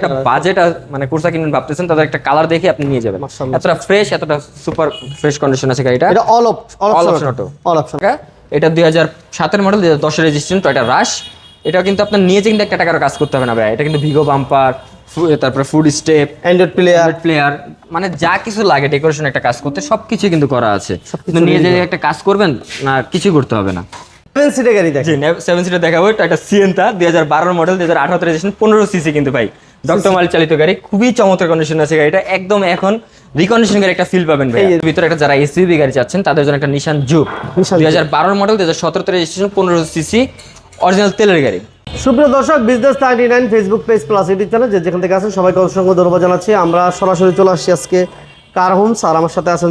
একটা বাজেট মানে কোর্সা কিনবেন ভাবতেছেন তাদের একটা কালার দেখে আপনি নিয়ে যাবেন। এতটা ফ্রেশ এতটা সুপার ফ্রেশ কন্ডিশন আছে গাড়িটা। এটা all all option option all option এটা দুই হাজার সাতের মডেল দুই হাজার দশের রেজিস্ট্রেশন টয়টা রাশ এটাও কিন্তু আপনার নিয়ে যে কিন্তু একটা টাকারও কাজ করতে হবে না ভাই এটা কিন্তু ভিগো বাম্পার তারপরে foot step android player player মানে যা কিছু লাগে ডেকোরেশন একটা কাজ করতে সবকিছু কিন্তু করা আছে। কিন্তু নিয়ে যে একটা কাজ করবেন না কিছু করতে হবে না। সেভেন সিটের গাড়ি দেখেন। জি সেভেন সিটার দেখাবো এটা সিএনটা দুই হাজার বারো মডেল দুই হাজার আঠারো রেজিস্ট্রেশন পনেরো সিসি কিন্তু ভাই। ডক্টর মাল চালিত গাড়ি খুবই চমৎকার কন্ডিশন আছে গাড়িটা। একদম এখন রিকন্ডিশন গাড়ি একটা ফিল পাবেন ভাই এর ভিতরে একটা যারা এসইবি গাড়ি চাচ্ছেন তাদের জন্য একটা নিশান জুপ দুই হাজার বারোর মডেল দুই হাজার সতেরোতে রেজিস্ট্রেশন পনেরো সিসি অরিজিনাল তেলের গাড়ি। সুপ্রিয় দর্শক business ninety nine Facebook page plus YouTube channel যে যেখান থেকে আছেন সবাইকে অসংখ্য ধন্যবাদ জানাচ্ছি। আমরা সরাসরি চলে আসছি আজকে কার আমার সাথে আছেন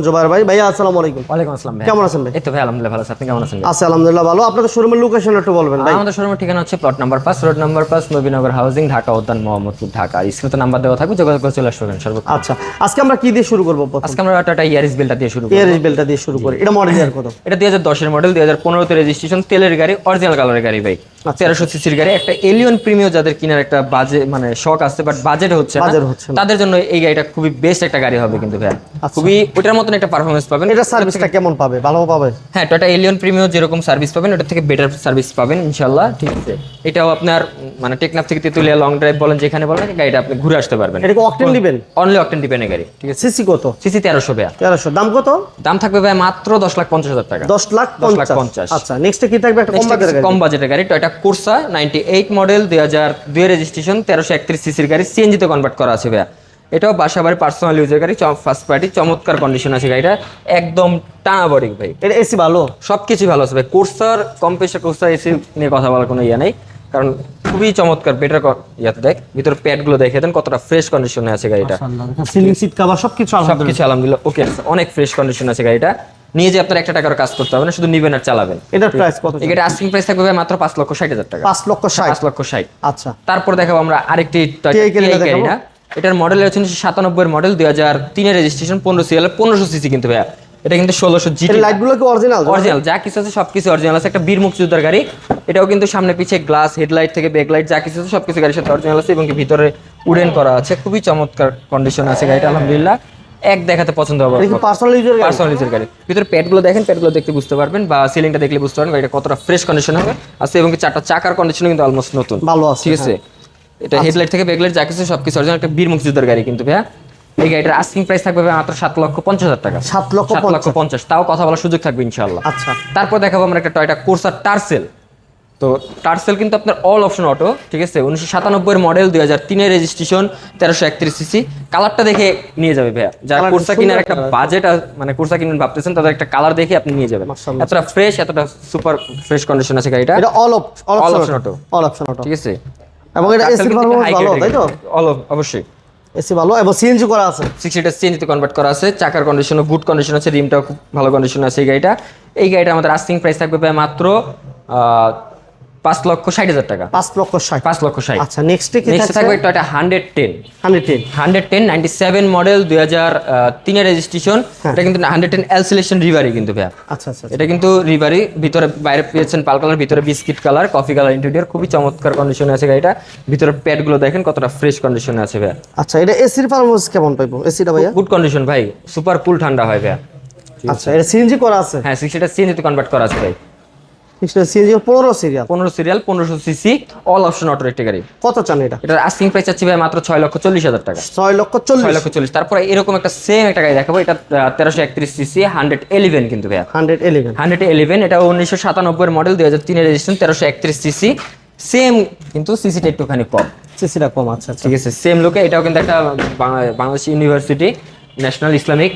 ভাই। আসসালামু আলাইকুম। ওয়ালাইকুম আসসালাম ভাই কেমন আছেন ভাই? এই তো ভাই আলহামদুলিল্লাহ ভালো আপনি কেমন আছেন? আলহামদুলিল্লাহ ভালো। আপনাদের শোরুমের লোকেশন একটু বলবেন ভাই। আমাদের শোরুমের ঠিকানা হচ্ছে প্লট নাম্বার পাঁচ রোড নাম্বার পাঁচ নবীনগর হাউজিং ঢাকা উদ্যান মোহাম্মদপুর ঢাকা। নাম্বার দেওয়া থাকবে যোগাযোগ করে চলে আসবেন সর্ব আচ্ছা আজকে আমরা কি দিয়ে শুরু করব প্রথম? আজকে আমরা একটা ইয়ারিস বিলটা দিয়ে শুরু করব। এয়ারিস বেলটা দিয়ে শুরু করি। এটা মডেল ইয়ার কত? এটা হাজার দশের মডেল দুই হাজার পনেরোতে রেজিস্ট্রেশন তেলের গাড়ি অরিজিনাল কালারের গাড়ি ভাই। তেরোশো সিসির গাড়ি। একটা এলিয়ন প্রিমিয়াম যাদের কিনার একটা বাজে মানে শখ আছে বাট বাজেট হচ্ছে না হচ্ছে তাদের জন্য এই গাড়িটা খুবই বেস্ট একটা গাড়ি হবে কিন্তু ভাই খুবই ওটার মতন একটা পারফরমেন্স পাবেন। এটা সার্ভিসটা কেমন পাবে? ভালো পাবে? হ্যাঁ টয়টা এলিয়ন প্রিমিয়াম যেরকম সার্ভিস পাবেন ওটা থেকে বেটার সার্ভিস পাবেন ইনশাল্লাহ ঠিক আছে। এটাও আপনার মানে টেকনাফ থেকে তেতুলিয়া লং ড্রাইভ বলেন যেখানে বলেন গাড়িটা আপনি ঘুরে আসতে পারবেন। এটা কি অকটেন দিবেন অনলি অকটেন ডিপেন্ডের গাড়ি ঠিক আছে? সিসি কত? সিসি তেরোশো ভাইয়া। তেরোশো। দাম কত? দাম থাকবে ভাই মাত্র দশ লাখ পঞ্চাশ হাজার টাকা। দশ লাখ দশ লাখ পঞ্চাশ। আচ্ছা নেক্সটে কি থাকবে? একটা কম বাজেটের গাড়ি। কম বাজেটের গাড়ি Toyota Corsa ninety eight model দুই হাজার দুই রেজিস্ট্রেশন তেরোশো একত্রিশ সিসির গাড়ি সিএনজিতে কনভার্ট করা আছে ভাইয়া। এটাও বাসা বাড়ি পার্সোনাল ইউজের গাড়ি ফার্স্ট পার্টি চমৎকার কন্ডিশন আছে গাড়িটা। একদম টানা বডি ভাই। এটা এসি ভালো? সব কিছু ভালো আছে ভাই। কোর্সার কম প্রেশার কোর্সার এসি নিয়ে কথা বলার কোনো ইয়ে নেই। কারণ খুবই চমৎকার বেটার ইয়াতে দেখ ভিতরে প্যাডগুলো দেখে দেন কতটা ফ্রেশ কন্ডিশনে আছে গাড়িটা। সিলিং সিট কভার সবকিছু সব আলহামদুলিল্লাহ। ওকে অনেক ফ্রেশ কন্ডিশন আছে গাড়িটা। নিয়ে যে আপনার একটা টাকার কাজ করতে হবে না শুধু নিবেন আর চালাবেন। এটার প্রাইস কত গাড়িটা আস্কিং প্রাইস থাকবে মাত্র পাঁচ লক্ষ ষাট হাজার টাকা। পাঁচ লক্ষ ষাট। পাঁচ লক্ষ ষাট। আচ্ছা। তারপর দেখাবো আমরা আরেকটি Toyota TI গাড়ি TI দেখাবো? গাড়ি না এটার মডেল হচ্ছে সাতানব্বই মডেল দুই হাজার তিনের রেজিস্ট্রেশন পনেরো সিএল পনেরোশো সিসি কিন্তু ভাইয়া। এটা কিন্তু ষোলোশো এর লাইটগুলো কি অরিজিনাল অরিজিনাল যা কিছু আছে সবকিছু অরিজিনাল আছে। একটা বীর মুক্তিযোদ্ধার গাড়ি এটাও কিন্তু সামনে পিছে গ্লাস হেডলাইট থেকে ব্যাকলাইট যা কিছু আছে সবকিছু গাড়ির সাথে অরিজিনাল আছে এবং কি ভিতরে উডেন করা আছে। খুবই চমৎকার কন্ডিশন আছে গাড়িটা আলহামদুলিল্লাহ। এক দেখাতে পছন্দ হবে পার্সোনাল ইউজার গাড়ি? পার্সোনাল ইউজের গাড়ি। ভিতরে প্যাডগুলো দেখেন প্যাডগুলো দেখতে বুঝতে পারবেন বা সিলিংটা দেখলে বুঝতে পারবেন গাড়িটা কতটা ফ্রেশ কন্ডিশন হবে। আছে এবং কি চারটা চাকার কন্ডিশন কিন্তু অলমোস্ট নতুন। ভালো আছে ঠিক আছে? এটা হেডলাইট থেকে ব্যাকলাইট যা কিছু সবকিছু অরিজিনাল একটা বীর মুক্তিযোদ্ধার গাড়ি কিন্তু ভাইয়া। এই গাড়িটার আস্কিং প্রাইস থাকবে মাত্র সাত লক্ষ পঞ্চাশ হাজার টাকা। সাত লক্ষ সাত লক্ষ পঞ্চাশ। তাও কথা বলার সুযোগ থাকবে ইনশাআল্লাহ। আচ্ছা। তারপর দেখাবো আমরা একটা টয়টা কোর্সার টার্সেল তো টার্সেল কিন্তু আপনার অল অপশন অটো ঠিক আছে? উনিশশো সাতানব্বই মডেল দুই হাজার তিনের রেজিস্ট্রেশন তেরোশো একত্রিশ সিসি কালারটা দেখে নিয়ে যাবে ভাইয়া। যারা কোর্সা কিনার একটা। বাজেট মানে কোর্সা কিনবেন ভাবতেছেন তাদের একটা কালার দেখে আপনি নিয়ে যাবেন। এতটা ফ্রেশ এতটা সুপার ফ্রেশ কন্ডিশন আছে গাড়িটা। এটা all option auto all option auto ঠিক আছে? এবং এটা এসি পারফরম্যান্স ভালো তাই তো? অল অবশ্যই। এসি ভালো এবং সিএনজি করা আছে। সিক্স সিটার সিএনজিতে কনভার্ট করা আছে, চাকার কন্ডিশনও গুড কন্ডিশন আছে রিমটাও খুব ভালো কন্ডিশন আছে এই গাড়িটা। এই গাড়িটা আমাদের আস্তিং প্রাইস থাকবে প্রায় মাত্র পাঁচ লক্ষ ষাট হাজার টাকা। পাঁচ লক্ষ ষাট। পাঁচ লক্ষ ষাট। আচ্ছা নেক্সটে নেক্সট থাকবে hundred ten hundred ten hundred ten ninety seven model দুই হাজার তিনের রেজিস্ট্রেশন এটা কিন্তু হান্ড্রেড টেন এল সিলেকশন রিভারি কিন্তু ভাইয়া। আচ্ছা আচ্ছা এটা কিন্তু রিভারি ভিতরে বাইরে পেয়েছেন পাল কালার ভিতরে biscuit colour coffee colour interior খুবই চমৎকার কন্ডিশনে আছে গাড়িটা। ভিতরে প্যাডগুলো দেখেন কতটা ফ্রেশ কন্ডিশনে আছে ভাইয়া। আচ্ছা এটা এসির পারফরম্যান্স কেমন পাইবো? এসিটা ভাইয়া? গুড কন্ডিশন ভাই। সুপার কুল ঠান্ডা হয় ভাইয়া। আচ্ছা এটা সিএনজি করা আছে? হ্যাঁ সিক্সটিটা সিএনজিতে কনভার্ট করা আছে ভাই। সিএনজি পনেরো সিরিয়াল। পনেরো সিরিয়াল পনেরোশো সিসি অল অপশন একটি গাড়ি। কত চান এটা? এটার আস্কিং প্রাইস চাচ্ছি ভাই মাত্র ছয় লক্ষ চল্লিশ হাজার টাকা। ছয় লক্ষ ছয় লক্ষ চল্লিশ। তারপরে এরকম একটা সেম একটা গাড়ি দেখাবো এটা তেরোশো একত্রিশ সিসি হান্ড্রেড এলিভেন কিন্তু ভাইয়া। হান্ড্রেড এলিভেন হান্ড্রেড এলিভেন এটা উনিশশো সাতানব্বই মডেল দুই হাজার তিনের রেজিস্ট্রেশন তেরোশো একত্রিশ সিসি। সেম কিন্তু সিসিটা একটুখানি কম। সিসিটা কম আচ্ছা আচ্ছা। ঠিক আছে সেম লোকে এটাও কিন্তু একটা Bangladesh university national Islamic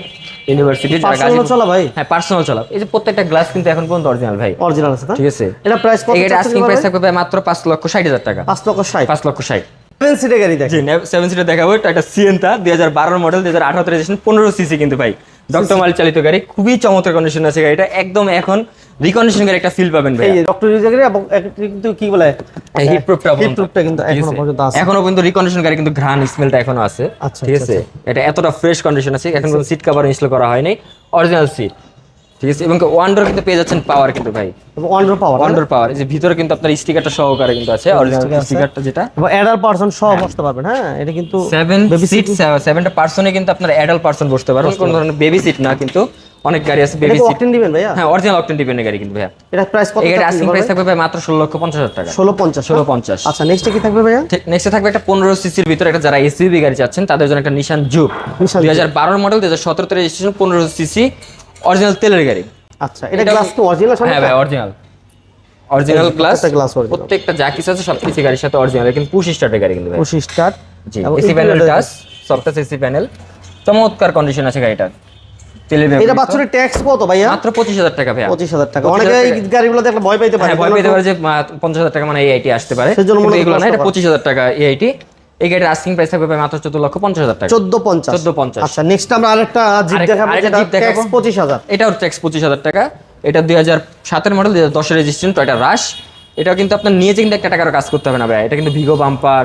university যারা Personal চলা ভাই? হ্যাঁ পার্সোনাল চলা। এই যে প্রত্যেকটা গ্লাস কিন্তু এখন পর্যন্ত অরিজিনাল ভাই। অরিজিনাল আছে ঠিক আছে। এটা প্রাইস কত এটা আস্কিং প্রাইস থাকবে মাত্র পাঁচ লক্ষ ষাট হাজার টাকা। পাঁচ লক্ষ ষাট। পাঁচ লক্ষ ষাট। সেভেন সিটে গাড়ি দেখ জি সেভেন সিটার দেখাবো। এটা সিএনটা দুই হাজার বারোর মডেল দুই হাজার আঠারো রেজিস্ট্রেশন পনেরো সিসি কিন্তু ভাই। ডক্টর মাল চালিত গাড়ি খুবই চমৎকার কন্ডিশন আছে গাড়িটা একদম এখন রিকন্ডিশন গাড়ি একটা ফিল পাবেন ভাই। এই ডক্টর ইউজার গাড়ি এবং কিন্তু কি বলে? হিট প্রুফটা হিট প্রুফটা কিন্তু এখনও পর্যন্ত আছে। এখনও পর্যন্ত রিকন্ডিশন গাড়ি কিন্তু ঘ্রাণ স্মেলটা এখনও আছে। আচ্ছা, ঠিক আচ্ছা, আছে? এটা এতটা ফ্রেশ কন্ডিশন আছে এখন কোনো সিট কভার ইনস্টল করা হয়নি। অরিজিনাল সিট ঠিক আছে? এবং ওয়ান্ডার কিন্তু পেয়ে যাচ্ছেন পাওয়ার কিন্তু ভাই। ওয়ান্ডার পাওয়ার ওয়ান্ডার পাওয়ার এই যে ভিতরে কিন্তু আপনার স্টিকারটা সহকারে কিন্তু আছে অরিজিনাল স্টিকারটা যেটা। এবং অ্যাডাল পারসন সহ বসতে পারবেন হ্যাঁ? এটা কিন্তু সেভেন baby সিট সেভেনটা পার্সনে কিন্তু আপনার অ্যাডাল্ট পার্সন বসতে পারবেন কোনো ধরনের বেবি সিট না কিন্তু অনেক গাড়ি আছে বেবি সিট অকটেন দিবেন ভাইয়া? হ্যাঁ অরিজিনাল অকটেন ডিপেন্ডের গাড়ি কিন্তু ভাইয়া। এটা প্রাইস কত গাড়ি আস্কিং প্রাইস থাকবে ভাই মাত্র ষোলো লক্ষ পঞ্চাশ হাজার টাকা। ষোলো পঞ্চাশ ষোলো পঞ্চাশ। আচ্ছা নেক্সটে কি থাকবে ভাইয়া? নেক্সট থাকবে একটা পনেরো সিসির ভিতরে একটা যারা এসইউভি গাড়ি চাচ্ছেন তাদের জন্য একটা নিশান জুপ Nissan দুই হাজার বারোর মডেল দুই হাজার সতেরোতে রেজিস্ট্রেশন পনেরো সিসি অরিজিনাল তেলের গাড়ি। আচ্ছা এটা গ্লাস কি অরিজিনাল হ্যাঁ ভাই অরিজিনাল অরিজিনাল এই গ্লাস প্রত্যেকটা যা কিছু আছে সব কিছু গাড়ির সাথে অরিজিনাল কিন্তু পুশ স্টার্টের গাড়ি কিন্তু ভাই। পঁচিশ start G AC panel touch software AC panel চমৎকার কন্ডিশন আছে গাড়িটা এটা। বাচ্চাদের ট্যাক্স কত ভাইয়া? মাত্র পঁচিশ হাজার টাকা ভাইয়া। পঁচিশ হাজার টাকা। অনেকে এই ভয় পাইতে পারে। হ্যাঁ ভয় পেতে পারে যে পঞ্চাশ হাজার টাকা মানে এই আইটি আসতে পারে। সেজন্য এগুলো না এটা করা। পঁচিশ হাজার টাকা এই আইটি এই গাড়ির আস্কিং প্রাইস থাকবে মাত্র চোদ্দ লক্ষ পঞ্চাশ হাজার টাকা। চোদ্দ পঞ্চাশ। 1450 আচ্ছা নেক্সট আমরা আরেকটা জিপ দেখাবো যেটা। ট্যাক্স হাজার। এটাও ট্যাক্স পঁচিশ হাজার টাকা। এটা দুই হাজার সাতের মডেল দুই হাজার দশের রেজিস্ট্রেশন টয়টা রাশ এটাও কিন্তু আপনার নিয়ে কিন্তু একটা টাকারও কাজ করতে হবে না ভাই। এটা কিন্তু ভিগো বাম্পার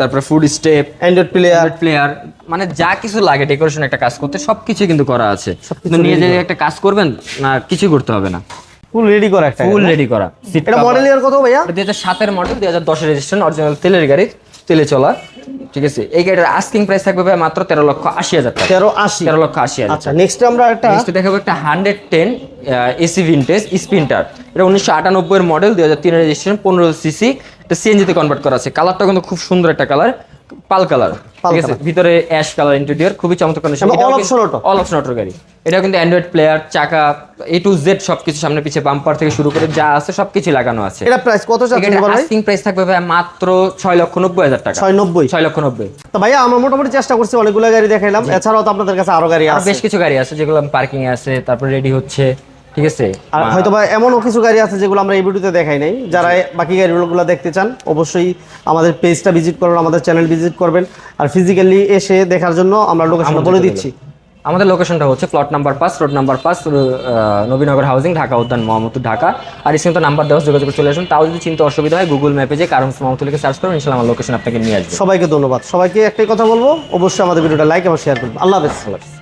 তারপরে food step Android player player মানে যা কিছু লাগে ডেকোরেশন একটা কাজ করতে সবকিছু কিন্তু করা আছে। কিন্তু নিয়ে যে একটা কাজ করবেন না কিছু করতে হবে না। ফুল রেডি করা একটা ফুল রেডি করা। এটা মডেল ইয়ার কত ভাইয়া? দুই হাজার সাতের মডেল দুই হাজার দশের রেজিস্ট্রেশন অরিজিনাল তেলের গাড়ি তেলে চলা ঠিক আছে? এই গাড়িটার আস্কিং প্রাইস থাকবে ভাই মাত্র তেরো লক্ষ আশি হাজার টাকা। তেরো আশি। তেরো লক্ষ আশি হাজার আচ্ছা নেক্সট আমরা একটা নেক্সট দেখাবো একটা hundred ten AC vintage Sprinter এটা উনিশশো আটানব্বই মডেল দুই হাজার তিনের রেজিস্ট্রেশন পনেরো সিসি এটা সিএনজিতে কনভার্ট করা আছে। কালারটা কিন্তু খুব সুন্দর একটা কালার পাল কালার ঠিক আছে? ভিতরে অ্যাশ কালার ইন্টেরিয়র খুবই চমৎকার condition all option auto। All option auto গাড়ি। এটা কিন্তু অ্যান্ড্রয়েড প্লেয়ার চাকা এ টু জেড সবকিছু সামনে পিছে বাম্পার থেকে শুরু করে যা আছে সবকিছু লাগানো আছে। এটা প্রাইস কত চাচ্ছেন এটার বল আস্কিং প্রাইস থাকবে ভাই মাত্র ছয় লক্ষ নব্বই হাজার টাকা। ছয় নব্বই। ছয় লক্ষ নব্বই। তো ভাইয়া আমরা মোটামুটি চেষ্টা করছি অনেকগুলো গাড়ি দেখাইলাম। এছাড়াও তো আপনাদের কাছে আরও গাড়ি আর আছে। বেশ কিছু গাড়ি আছে যেগুলো পার্কিং এ আছে তারপর রেডি হচ্ছে। ঠিক আছে? আর হয়তো বা এমনও কিছু গাড়ি আছে যেগুলো আমরা এই ভিডিওতে দেখাই নাই। যারা বাকি গাড়িগুলো দেখতে চান অবশ্যই আমাদের পেজটা ভিজিট করবেন আমাদের চ্যানেল ভিজিট করবেন। আর ফিজিক্যালি এসে দেখার জন্য আমরা লোকেশন বলে দিচ্ছি। আমাদের লোকেশনটা হচ্ছে প্লট নাম্বার পাঁচ রোড নাম্বার পাঁচ নবীনগর হাউজিং ঢাকা উদ্যান মোহাম্মদপুর ঢাকা। আর স্ক্রিনে তো নাম্বার দেওয়া যোগাযোগ করে চলে আসুন। তাও যদি চিন্তা অসুবিধা হয় গুগল ম্যাপে যে কারণ মোহাম্মদপুর লিখে সার্চ করুন ইনশাল্লাহ আমার লোকেশন আপনাকে নিয়ে আসবে। সবাইকে ধন্যবাদ। সবাইকে একটাই কথা বলব অবশ্যই আমাদের ভিডিওটা লাইক এবং শেয়ার করবেন। আল্লাহ হাফেজ।